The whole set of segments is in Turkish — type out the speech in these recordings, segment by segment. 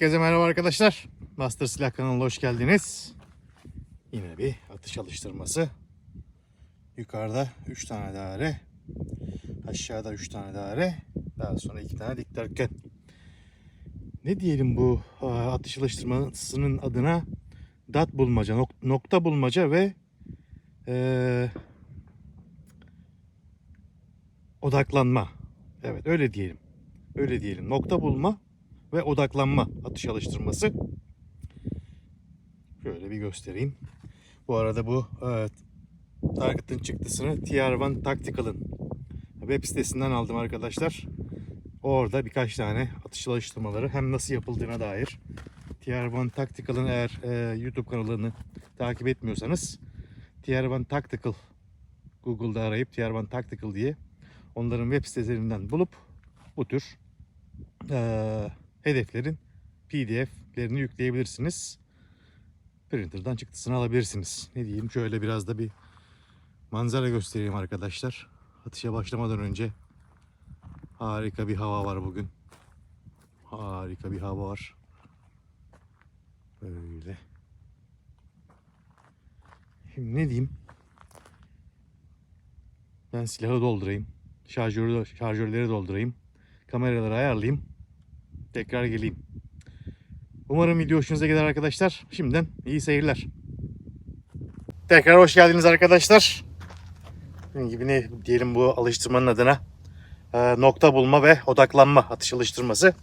Herkese merhaba arkadaşlar. Master Silah kanalına hoş geldiniz. Yine bir atış alıştırması. Yukarıda 3 tane daire. Aşağıda 3 tane daire. Daha sonra 2 tane dikdörtgen. Ne diyelim bu aa, atış alıştırmasının adına? Dat bulmaca, nok- nokta bulmaca ve eee, odaklanma. Evet öyle diyelim. Öyle diyelim. Nokta bulma ve odaklanma atış alıştırması. Şöyle bir göstereyim. Bu arada bu evet, Target'ın çıktısını TR1 Tactical'ın web sitesinden aldım arkadaşlar. Orada birkaç tane atış alıştırmaları hem nasıl yapıldığına dair. TR1 Tactical'ın eğer e, YouTube kanalını takip etmiyorsanız TR1 Tactical Google'da arayıp TR1 Tactical diye onların web sitelerinden bulup bu tür eee, hedeflerin PDF'lerini yükleyebilirsiniz. Printer'dan çıktısını alabilirsiniz. Ne diyeyim şöyle biraz da bir manzara göstereyim arkadaşlar. Atışa başlamadan önce harika bir hava var bugün. Harika bir hava var. Böyle. Şimdi ne diyeyim? Ben silahı doldurayım. Şarjörleri doldurayım. Kameraları ayarlayayım. Tekrar geleyim. Umarım video hoşunuza gider arkadaşlar. Şimdiden iyi seyirler. Tekrar hoş geldiniz arkadaşlar. Dediğim gibi ne diyelim bu alıştırmanın adına Ee, nokta bulma ve odaklanma atış alıştırması.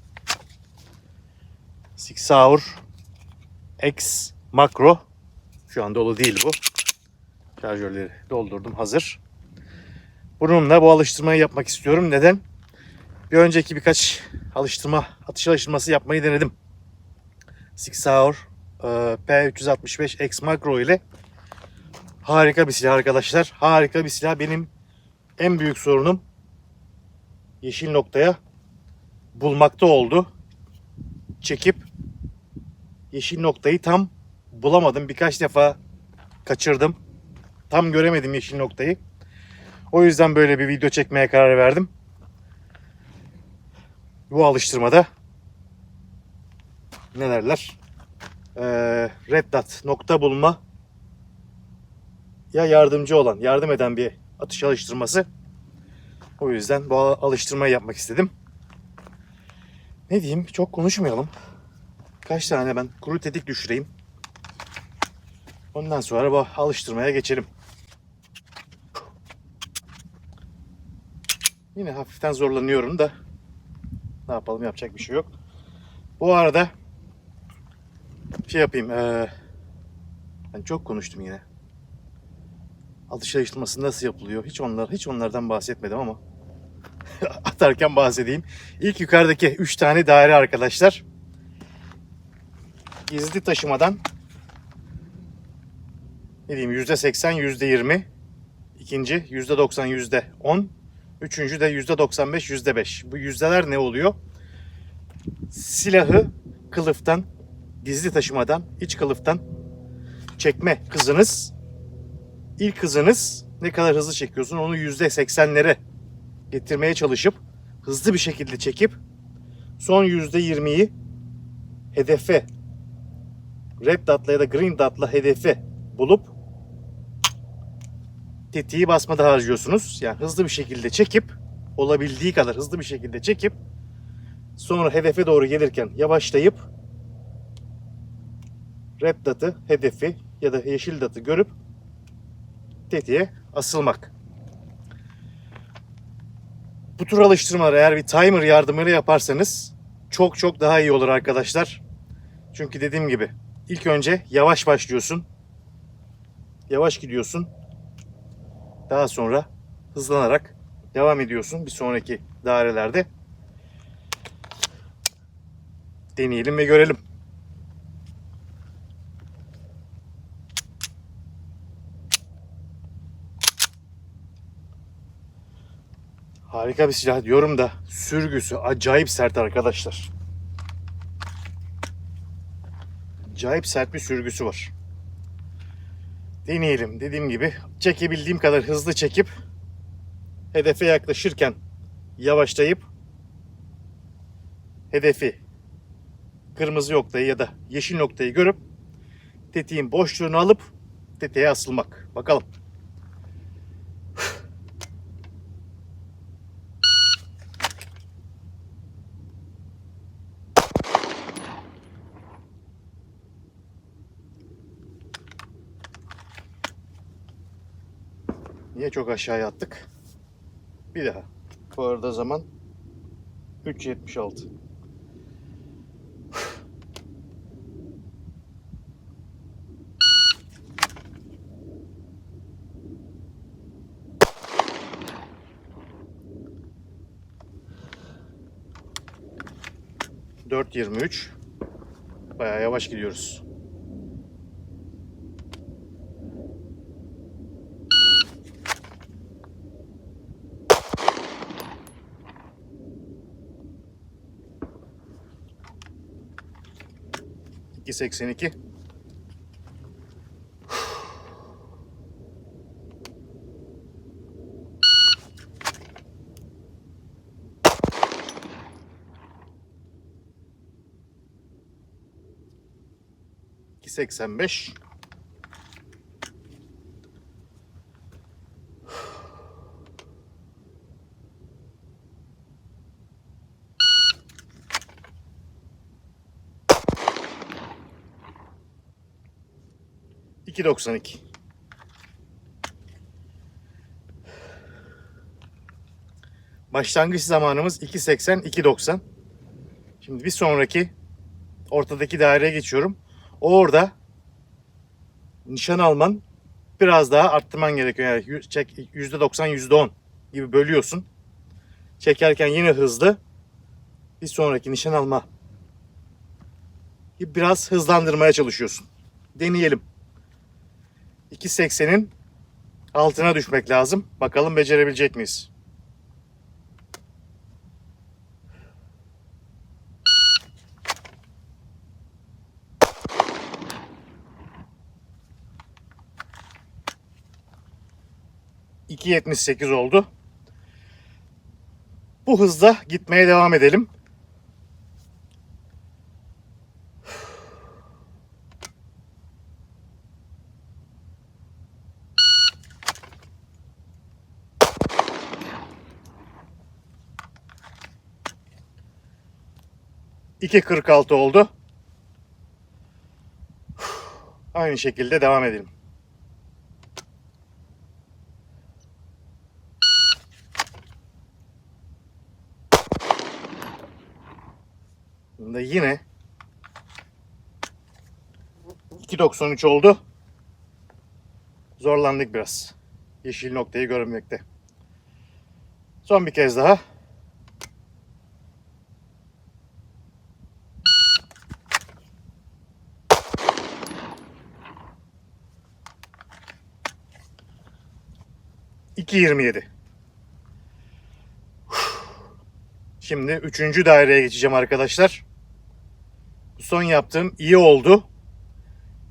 Six Hour X Makro. Şu an dolu değil bu. Şarjörleri doldurdum hazır. Bununla bu alıştırmayı yapmak istiyorum. Neden? Bir önceki birkaç alıştırma, atış alıştırması yapmayı denedim. Six Hour e, P365 X Macro ile harika bir silah arkadaşlar. Harika bir silah. Benim en büyük sorunum yeşil noktaya bulmakta oldu. Çekip yeşil noktayı tam bulamadım. Birkaç defa kaçırdım. Tam göremedim yeşil noktayı. O yüzden böyle bir video çekmeye karar verdim. Bu alıştırmada ne derler? Ee, red dot nokta bulma ya yardımcı olan, yardım eden bir atış alıştırması. O yüzden bu alıştırmayı yapmak istedim. Ne diyeyim? Çok konuşmayalım. Kaç tane ben kuru tetik düşüreyim. Ondan sonra bu alıştırmaya geçelim. Yine hafiften zorlanıyorum da ne yapalım yapacak bir şey yok. Bu arada şey yapayım. Eee ben çok konuştum yine. Atış nasıl yapılıyor? Hiç onlar hiç onlardan bahsetmedim ama atarken bahsedeyim. İlk yukarıdaki 3 tane daire arkadaşlar. Gizli taşımadan ne diyeyim %80 %20 ikinci %90 %10 Üçüncü de %95, %5. Bu yüzdeler ne oluyor? Silahı kılıftan, gizli taşımadan, iç kılıftan çekme hızınız, ilk hızınız ne kadar hızlı çekiyorsun onu %80'lere getirmeye çalışıp hızlı bir şekilde çekip son %20'yi hedefe red dot'la ya da green dot'la hedefe bulup tetiği basmada harcıyorsunuz. Yani hızlı bir şekilde çekip olabildiği kadar hızlı bir şekilde çekip sonra hedefe doğru gelirken yavaşlayıp red dot'ı, hedefi ya da yeşil dot'ı görüp tetiğe asılmak. Bu tür alıştırmaları eğer bir timer yardımıyla yaparsanız çok çok daha iyi olur arkadaşlar. Çünkü dediğim gibi ilk önce yavaş başlıyorsun. Yavaş gidiyorsun. Daha sonra hızlanarak devam ediyorsun bir sonraki dairelerde. Deneyelim ve görelim. Harika bir silah diyorum da sürgüsü acayip sert arkadaşlar. Acayip sert bir sürgüsü var deneyelim. Dediğim gibi çekebildiğim kadar hızlı çekip hedefe yaklaşırken yavaşlayıp hedefi kırmızı noktayı ya da yeşil noktayı görüp tetiğin boşluğunu alıp tetiğe asılmak. Bakalım. Niye çok aşağıya attık? Bir daha. Bu arada zaman 3.76. Dört yirmi üç. Bayağı yavaş gidiyoruz. İki seksen iki. İki seksen beş. İki doksan iki. Başlangıç zamanımız 2.80 2.90. Şimdi bir sonraki ortadaki daireye geçiyorum. Orada nişan alman biraz daha arttırman gerekiyor. Yani çek %90 %10 gibi bölüyorsun. Çekerken yine hızlı. Bir sonraki nişan alma biraz hızlandırmaya çalışıyorsun. Deneyelim. 2.80'in altına düşmek lazım. Bakalım becerebilecek miyiz? ...2.78 oldu. Bu hızla gitmeye devam edelim. 2.46 oldu. Aynı şekilde devam edelim. Bunda yine 2.93 oldu. Zorlandık biraz. Yeşil noktayı görmekte. Son bir kez daha. İki yirmi yedi. Şimdi üçüncü daireye geçeceğim arkadaşlar. Son yaptığım iyi oldu.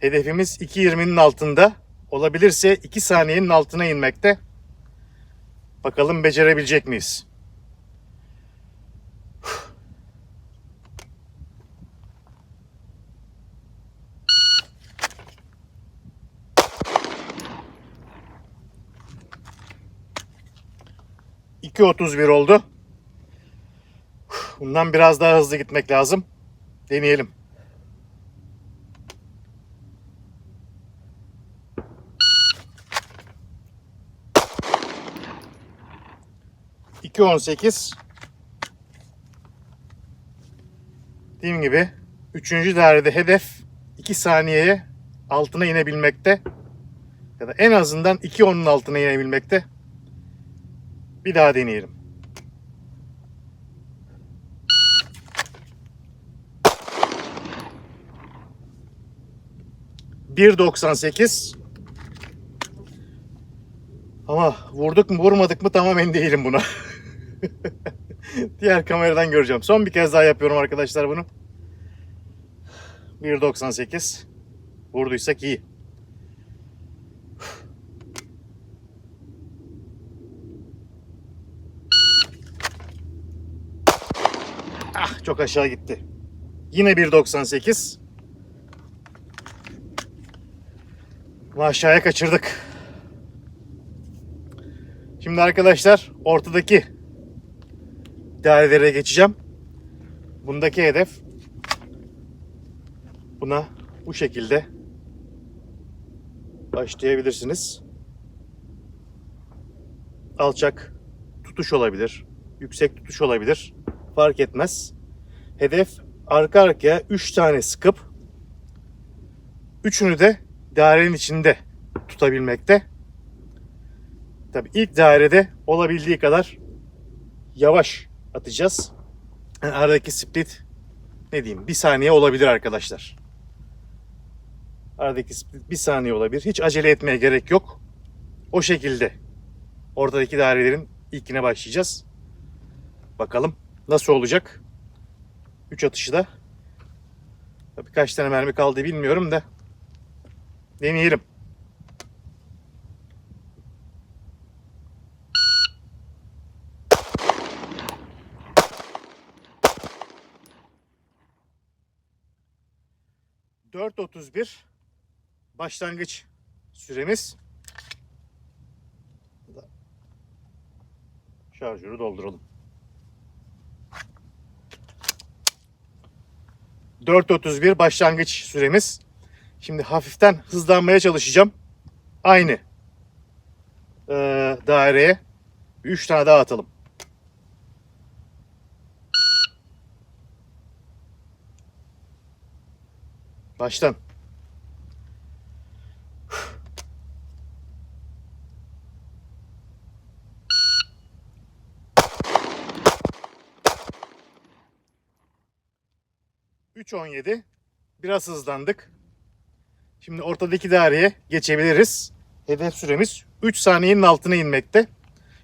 Hedefimiz 2.20'nin altında. Olabilirse 2 saniyenin altına inmekte. Bakalım becerebilecek miyiz? İki otuz bir oldu. Bundan biraz daha hızlı gitmek lazım. Deneyelim. İki on sekiz. Dediğim gibi üçüncü dairede hedef 2 saniyeye altına inebilmekte. Ya da en azından 2.10'un altına inebilmekte. Bir daha deneyelim. 1.98 Ama vurduk mu vurmadık mı tamam emin değilim buna. Diğer kameradan göreceğim. Son bir kez daha yapıyorum arkadaşlar bunu. 1.98 Vurduysak iyi. Çok aşağı gitti. Yine 1.98. Bunu aşağıya kaçırdık. Şimdi arkadaşlar ortadaki dairelere geçeceğim. Bundaki hedef buna bu şekilde başlayabilirsiniz. Alçak tutuş olabilir, yüksek tutuş olabilir. Fark etmez. Hedef arka arkaya 3 tane sıkıp üçünü de dairenin içinde tutabilmekte. Tabii ilk dairede olabildiği kadar yavaş atacağız. Yani aradaki split ne diyeyim bir saniye olabilir arkadaşlar. Aradaki split bir saniye olabilir. Hiç acele etmeye gerek yok. O şekilde ortadaki dairelerin ilkine başlayacağız. Bakalım nasıl olacak. 3 atışı da. Tabii kaç tane mermi kaldı bilmiyorum da. Deneyelim. Dört otuz bir başlangıç süremiz. Şarjörü dolduralım. 4.31 başlangıç süremiz. Şimdi hafiften hızlanmaya çalışacağım. Aynı eee, daireye 3 tane daha atalım. Baştan. Üç on yedi. Biraz hızlandık. Şimdi ortadaki daireye geçebiliriz. Hedef süremiz 3 saniyenin altına inmekte.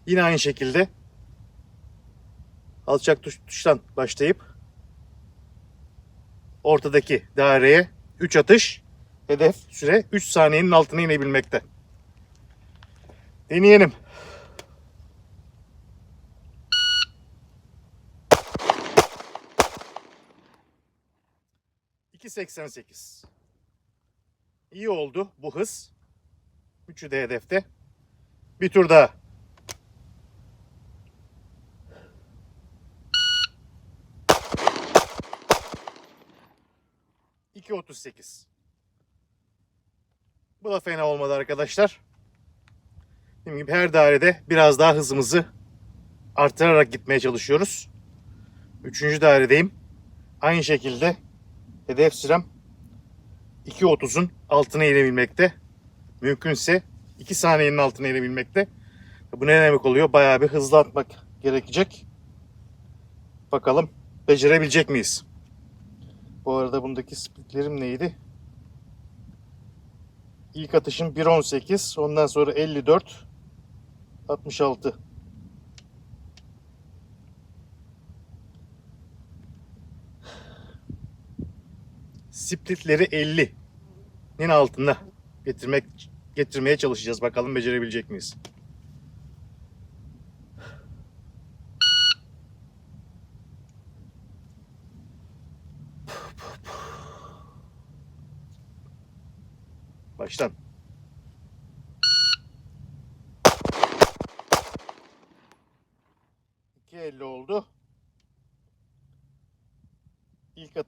Yine aynı şekilde alçak tuş, tuştan başlayıp ortadaki daireye 3 atış hedef süre 3 saniyenin altına inebilmekte. Deneyelim. ...2.88. İyi oldu bu hız. Üçü de hedefte. Bir tur daha. Bu da fena olmadı arkadaşlar. Dediğim gibi her dairede biraz daha hızımızı artırarak gitmeye çalışıyoruz. Üçüncü dairedeyim. Aynı şekilde hedef sürem 2.30'un altına inebilmekte. Mümkünse 2 saniyenin altına inebilmekte. Bu ne demek oluyor? Bayağı bir hızlı atmak gerekecek. Bakalım becerebilecek miyiz? Bu arada bundaki splitlerim neydi? İlk atışım 1.18, ondan sonra 54, 66. splitleri 50'nin altında getirmek getirmeye çalışacağız. Bakalım becerebilecek miyiz?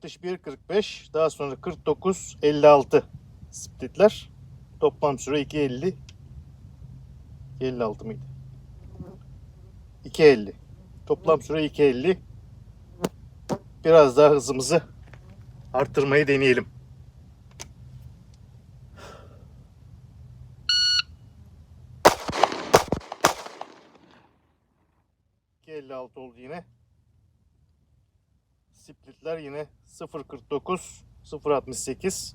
61.45 daha sonra 49.56 splitler. Toplam süre 2.50 56 mıydı? 2.50 Toplam süre 2.50 Biraz daha hızımızı arttırmayı deneyelim. altı oldu yine. Splitler yine 0.49, 0.68.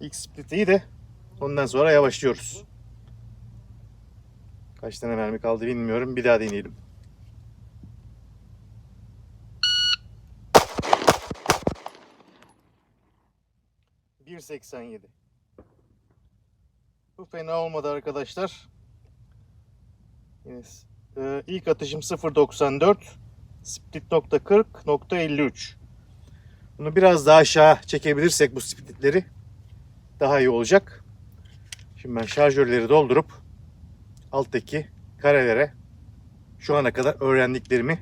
İlk split iyi de ondan sonra yavaşlıyoruz. Kaç tane mermi kaldı bilmiyorum. Bir daha deneyelim. Bir seksen yedi. Bu fena olmadı arkadaşlar. Yes. Ee, ilk atışım 0.94. Split nokta 40 nokta 53. Bunu biraz daha aşağı çekebilirsek bu splitleri daha iyi olacak. Şimdi ben şarjörleri doldurup alttaki karelere şu ana kadar öğrendiklerimi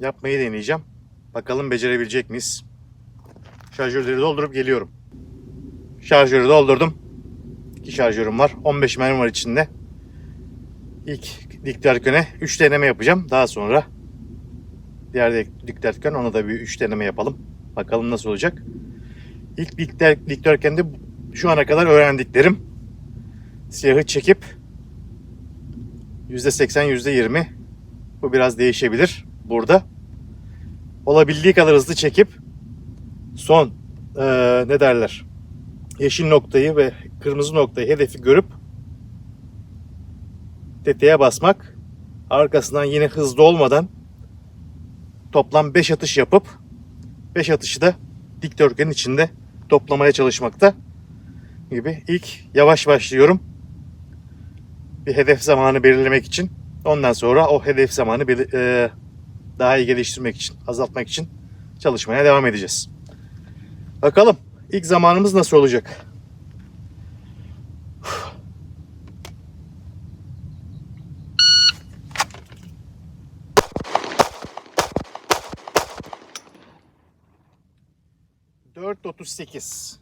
yapmayı deneyeceğim. Bakalım becerebilecek miyiz? Şarjörleri doldurup geliyorum. Şarjörü doldurdum. İki şarjörüm var. 15 mermi var içinde. İlk dikdörtgene 3 deneme yapacağım. Daha sonra diğer dikdörtgen ona da bir 3 deneme yapalım. Bakalım nasıl olacak. İlk dikdör- dikdörtgende şu ana kadar öğrendiklerim siyahı çekip %80 %20 bu biraz değişebilir burada. Olabildiği kadar hızlı çekip son eee, ne derler yeşil noktayı ve kırmızı noktayı hedefi görüp tetiğe basmak arkasından yine hızlı olmadan toplam 5 atış yapıp 5 atışı da dikdörtgenin içinde toplamaya çalışmakta gibi ilk yavaş başlıyorum bir hedef zamanı belirlemek için ondan sonra o hedef zamanı eee, daha iyi geliştirmek için azaltmak için çalışmaya devam edeceğiz. Bakalım ilk zamanımız nasıl olacak? Dört otuz sekiz.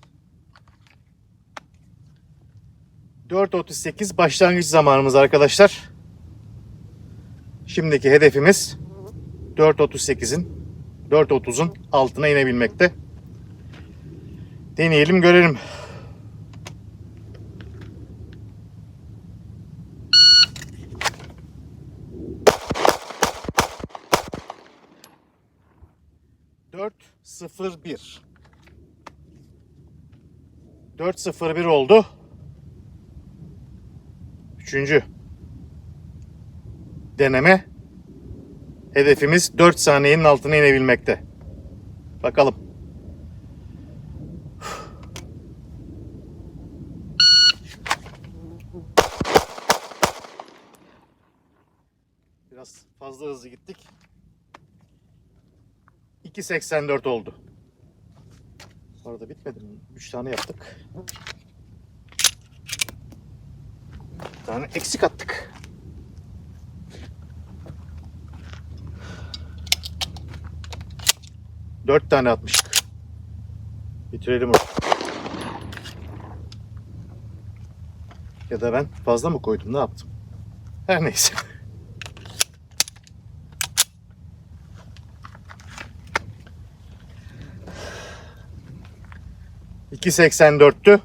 4.38 başlangıç zamanımız arkadaşlar. Şimdiki hedefimiz 4.38'in 4.30'un altına inebilmekte. Deneyelim görelim. Dört sıfır bir. Dört sıfır bir oldu. Üçüncü deneme. Hedefimiz 4 saniyenin altına inebilmekte. Bakalım. Biraz fazla hızlı gittik. 2.84 oldu. Orada bitmedi mi? 3 tane yaptık. Bir tane eksik attık. Dört tane atmıştık. Bitirelim onu. Ya da ben fazla mı koydum ne yaptım? Her neyse. İki seksen dörttü.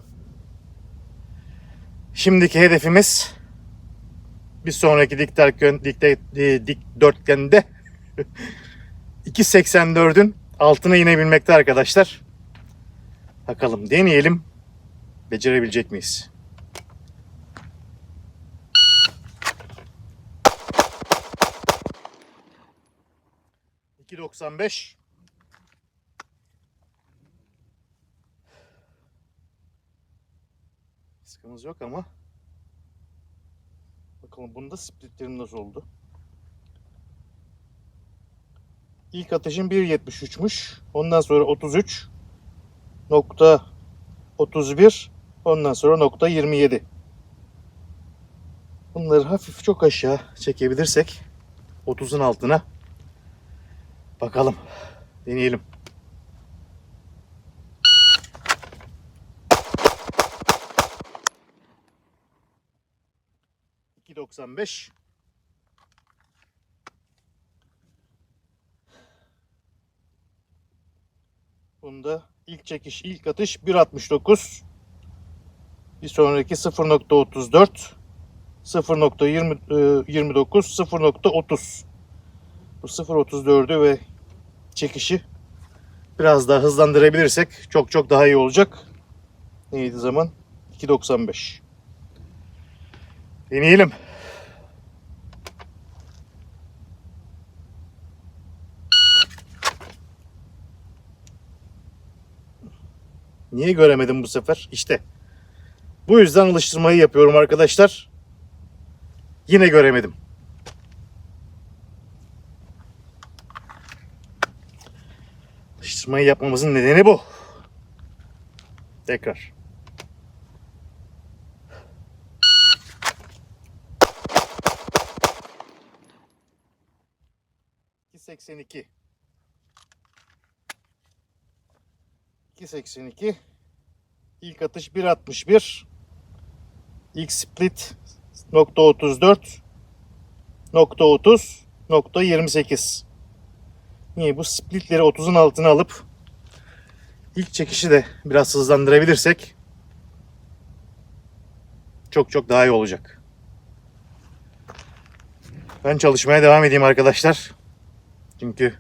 Şimdiki hedefimiz bir sonraki dikdörtgen, dikte, e, dikdörtgende 2.84'ün altına inebilmekte arkadaşlar. Bakalım deneyelim. Becerebilecek miyiz? ...2.95... Sıkımız yok ama... Bakalım bunda splitlerim nasıl oldu? İlk atışım 1.73'müş. Ondan sonra 33 nokta 31 ondan sonra nokta 27. Bunları hafif çok aşağı çekebilirsek 30'un altına bakalım. Deneyelim. ...2.95... Bunda ilk çekiş, ilk atış 1.69. Bir sonraki 0.34. 0.29, 0.30. Bu 0.34'ü ve çekişi biraz daha hızlandırabilirsek çok çok daha iyi olacak. Neydi zaman? 2.95. Deneyelim. Niye göremedim bu sefer? İşte. Bu yüzden alıştırmayı yapıyorum arkadaşlar. Yine göremedim. Alıştırmayı yapmamızın nedeni bu. Tekrar. Seksen iki. İki seksen iki. İlk atış 1.61. İlk split nokta 34 nokta 30 nokta 28. Niye bu splitleri 30'un altına alıp ilk çekişi de biraz hızlandırabilirsek çok çok daha iyi olacak. Ben çalışmaya devam edeyim arkadaşlar. Çünkü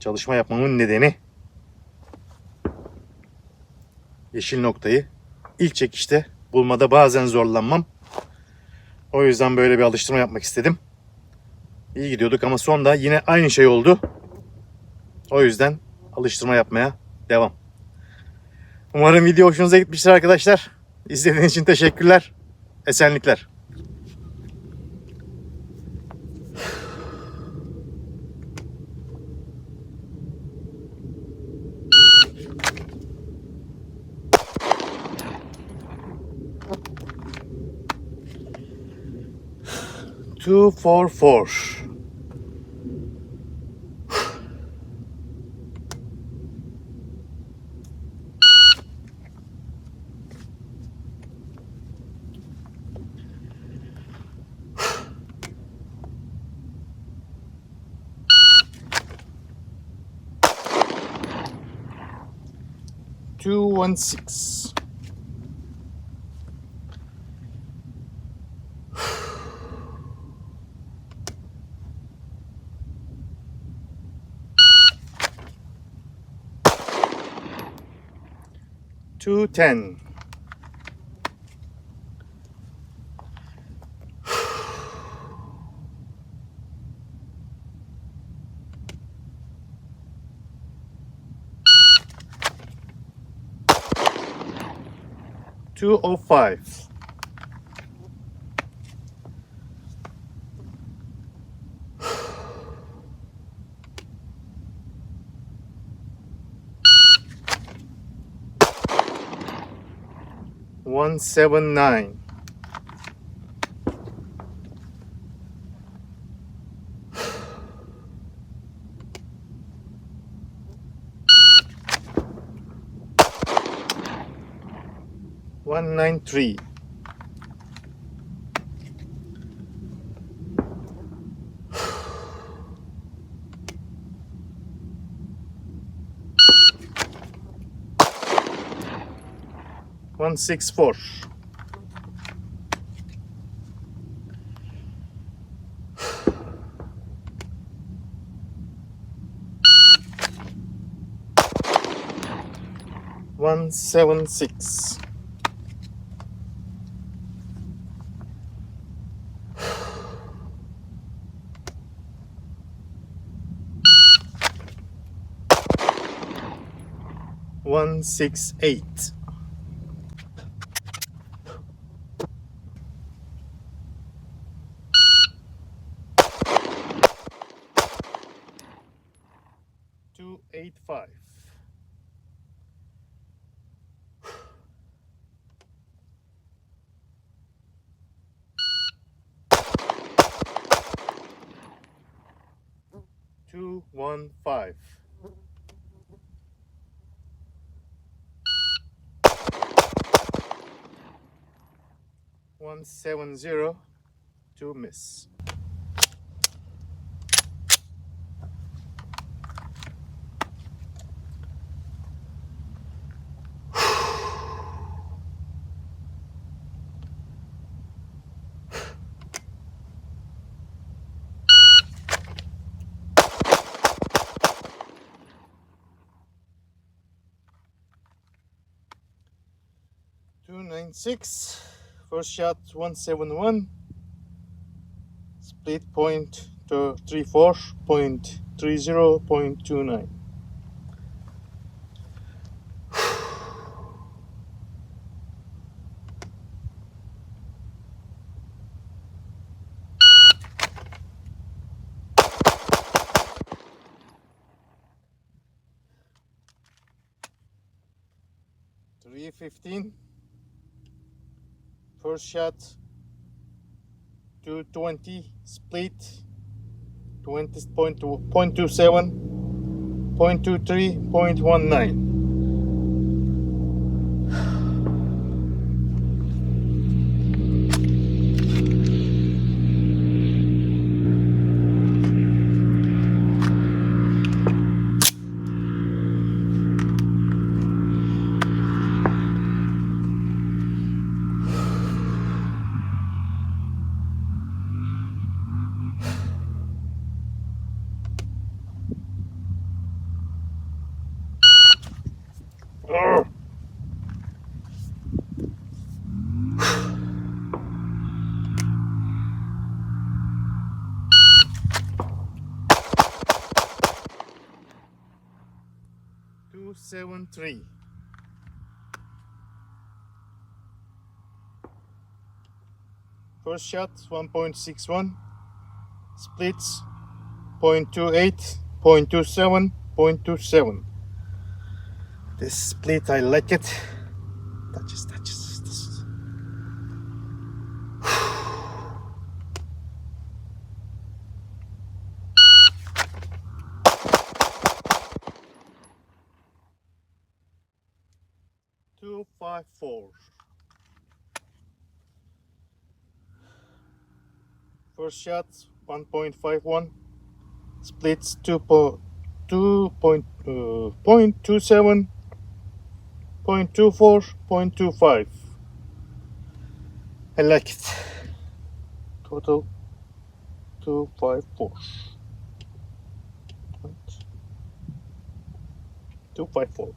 çalışma yapmamın nedeni yeşil noktayı ilk çekişte bulmada bazen zorlanmam. O yüzden böyle bir alıştırma yapmak istedim. İyi gidiyorduk ama sonda yine aynı şey oldu. O yüzden alıştırma yapmaya devam. Umarım video hoşunuza gitmiştir arkadaşlar. İzlediğiniz için teşekkürler. Esenlikler. Two four four. Two one six. Two ten. Two oh five. 179. One nine three. One six four. One seven six. One six eight. Two eight five. Two one five. One seven zero. Two miss. 296 first shot 171 split point to 34 point 30.29 315 First shot 220 split 20.27 0.23 0.19 Two seven three. First shot 1.61 splits 0.28 0.27 0.27 this split I like it touches touches. Two five four. First shot 1.51 splits 2 po- 2 point, uh, 0.27 0.24 0.25 I like it. Total 254 Right. 254